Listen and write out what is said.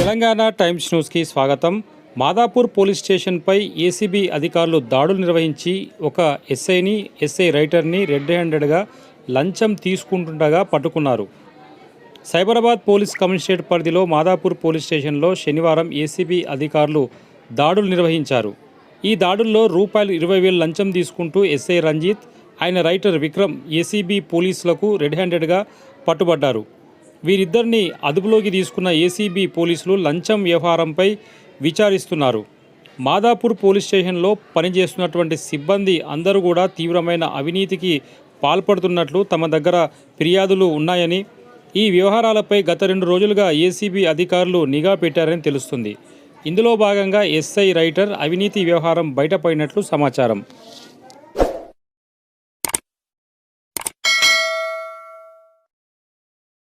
Telangana times న్యూస్కి స్వాగతం. Madhapur police స్టేషన్పై ACB అధికారులు దాడులు నిర్వహించి ఒక ఎస్ఐని ఎస్ఐ రైటర్ని రెడ్ హ్యాండెడ్గా లంచం తీసుకుంటుండగా పట్టుకున్నారు. సైబరాబాద్ పోలీస్ కమిషనరేట్ పరిధిలో మాదాపూర్ పోలీస్ స్టేషన్లో శనివారం ఏసీబీ అధికారులు దాడులు నిర్వహించారు. ఈ దాడుల్లో రూపాయలు ఇరవై వేలు లంచం తీసుకుంటూ ఎస్ఐ రంజిత్ ఆయన రైటర్ విక్రమ్ ఏసీబీ పోలీసులకు రెడ్ హ్యాండెడ్గా పట్టుబడ్డారు. వీరిద్దరిని అదుపులోకి తీసుకున్న ఏసీబీ పోలీసులు లంచం వ్యవహారంపై విచారిస్తున్నారు. మాదాపూర్ పోలీస్ స్టేషన్లో పనిచేస్తున్నటువంటి సిబ్బంది అందరూ కూడా తీవ్రమైన అవినీతికి పాల్పడుతున్నట్లు తమ దగ్గర ఫిర్యాదులు ఉన్నాయని ఈ వ్యవహారాలపై గత రెండు రోజులుగా ఏసీబీ అధికారులు నిఘా పెట్టారని తెలుస్తుంది. ఇందులో భాగంగా ఎస్ఐ రైటర్ అవినీతి వ్యవహారం బయటపడినట్లు సమాచారం.